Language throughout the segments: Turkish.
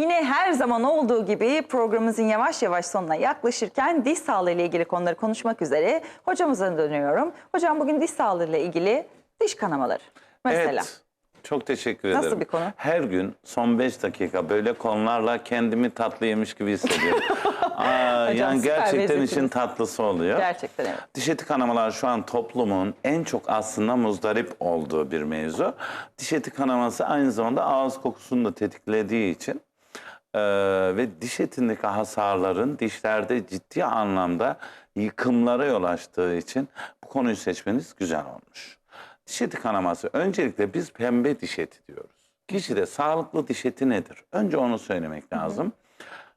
Yine her zaman olduğu gibi programımızın yavaş yavaş sonuna yaklaşırken diş sağlığı ile ilgili konuları konuşmak üzere hocamıza dönüyorum. Hocam bugün diş sağlığı ile ilgili diş kanamaları mesela. Evet. Çok teşekkür Nasıl ederim. bir konu? Her gün son 5 dakika böyle konularla kendimi tatlı yemiş gibi hissediyorum. Aa, yani süper gerçekten işin tatlısı oluyor. Gerçekten evet. Diş eti kanamalar şu an toplumun en çok aslında muzdarip olduğu bir mevzu. Diş eti kanaması aynı zamanda ağız kokusunu da tetiklediği için eee, ve diş etindeki hasarların dişlerde ciddi anlamda yıkımlara yol açtığı için bu konuyu seçmeniz güzel olmuş. Diş eti kanaması öncelikle biz pembe diş eti diyoruz. Kişide sağlıklı diş eti nedir? Önce onu söylemek lazım.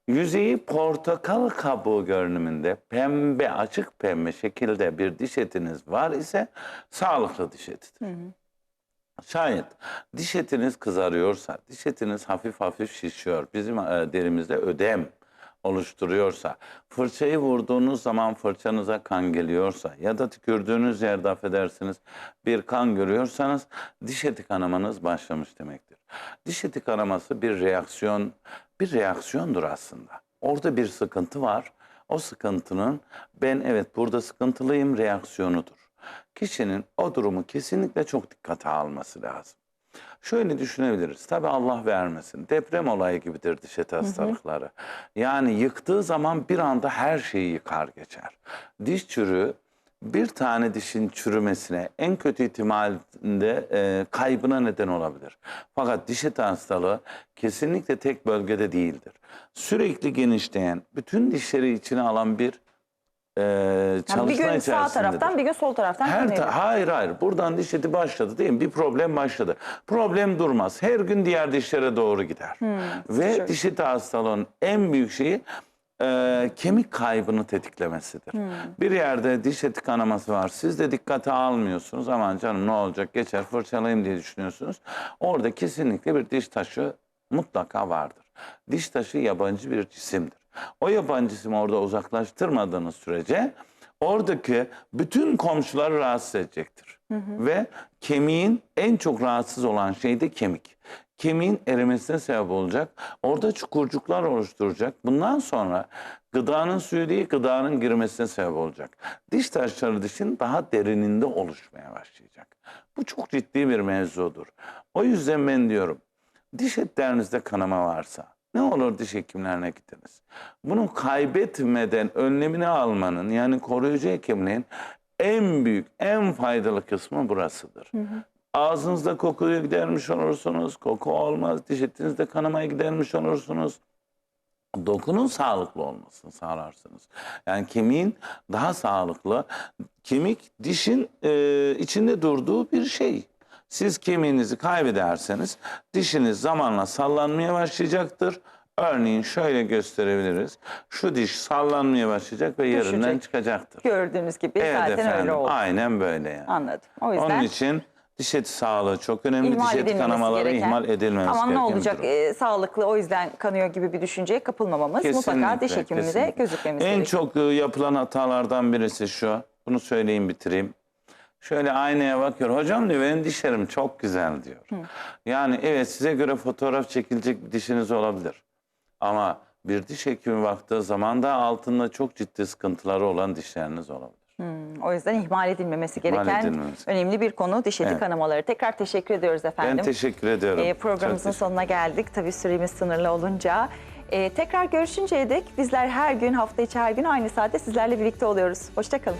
Yüzeyi portakal kabuğu görünümünde pembe, açık pembe şekilde bir diş etiniz var ise sağlıklı diş etidir. Şayet diş etiniz kızarıyorsa, diş etiniz hafif hafif şişiyor, bizim e, derimizde ödem oluşturuyorsa, fırçayı vurduğunuz zaman fırçanıza kan geliyorsa ya da tükürdüğünüz yerde affedersiniz bir kan görüyorsanız diş eti kanamanız başlamış demektir. Diş eti kanaması bir reaksiyon, bir reaksiyondur aslında. Orada bir sıkıntı var. O sıkıntının ben evet burada sıkıntılıyım reaksiyonudur. Kişinin o durumu kesinlikle çok dikkate alması lazım. Şöyle düşünebiliriz. Tabii Allah vermesin. Deprem olayı gibidir diş eti hastalıkları. Yani yıktığı zaman bir anda her şeyi yıkar geçer. Diş çürüğü bir tane dişin çürümesine en kötü ihtimalde e, kaybına neden olabilir. Fakat diş eti hastalığı kesinlikle tek bölgede değildir. Sürekli genişleyen, bütün dişleri içine alan bir e, Yani çalışma bir gün sağ taraftan bir gün sol taraftan Her ta- hayır hayır buradan diş eti başladı değil mi? Bir problem başladı. Problem durmaz. Her gün diğer dişlere doğru gider. Ve şöyle. diş eti hastalığının en büyük şeyi e, kemik kaybını tetiklemesidir. Bir yerde diş eti kanaması var. Siz de dikkate almıyorsunuz. Aman canım ne olacak geçer fırçalayayım diye düşünüyorsunuz. Orada kesinlikle bir diş taşı mutlaka vardır. Diş taşı yabancı bir cisimdir. O yabancı cisimi orada uzaklaştırmadığınız sürece oradaki bütün komşuları rahatsız edecektir. Ve kemiğin en çok rahatsız olan şey de kemik. Kemiğin erimesine sebep olacak. Orada çukurcuklar oluşturacak. Bundan sonra gıdanın suyu değil gıdanın girmesine sebep olacak. Diş taşları dişin daha derininde oluşmaya başlayacak. Bu çok ciddi bir mevzudur. O yüzden ben diyorum diş etlerinizde kanama varsa ne olur diş hekimlerine gidiniz. Bunu kaybetmeden önlemini almanın yani koruyucu hekimliğin en büyük, en faydalı kısmı burasıdır. Ağzınızda kokuyu gidermiş olursunuz, koku olmaz. Diş etinizde kanamayı gidermiş olursunuz. Dokunun sağlıklı olmasını sağlarsınız. Yani kemiğin daha sağlıklı. Kemik dişin e, içinde durduğu bir şey. Siz kemiğinizi kaybederseniz dişiniz zamanla sallanmaya başlayacaktır. Örneğin şöyle gösterebiliriz. Şu diş sallanmaya başlayacak ve yerinden Düşecek. çıkacaktır. Gördüğünüz gibi Evet zaten efendim. öyle oldu. Aynen böyle yani. Anladım. O yüzden Onun için diş eti sağlığı çok önemli. ihmal diş eti kanamaları gereken. ihmal edilmemesi Tamam ne gereken bir olacak durum. e, sağlıklı o yüzden kanıyor gibi bir düşünceye kapılmamamız. Mutlaka diş Kesinlikle, de kesinlikle. gözükmemiz En gerekiyor. çok e, yapılan hatalardan birisi şu. Bunu söyleyeyim bitireyim. Şöyle aynaya bakıyor. Hocam diyor benim dişlerim çok güzel diyor. Yani evet size göre fotoğraf çekilecek bir dişiniz olabilir. Ama bir diş hekimi baktığı zaman da altında çok ciddi sıkıntıları olan dişleriniz olabilir. O yüzden ihmal edilmemesi İhmal gereken edilmemesi. önemli bir konu diş eti Evet. kanamaları. Tekrar teşekkür ediyoruz efendim. Ben teşekkür ediyorum. Ee, programımızın teşekkür- sonuna geldik. Tabii süremiz sınırlı olunca. Ee, tekrar görüşünceye dek bizler her gün hafta içi her gün aynı saatte sizlerle birlikte oluyoruz. Hoşçakalın.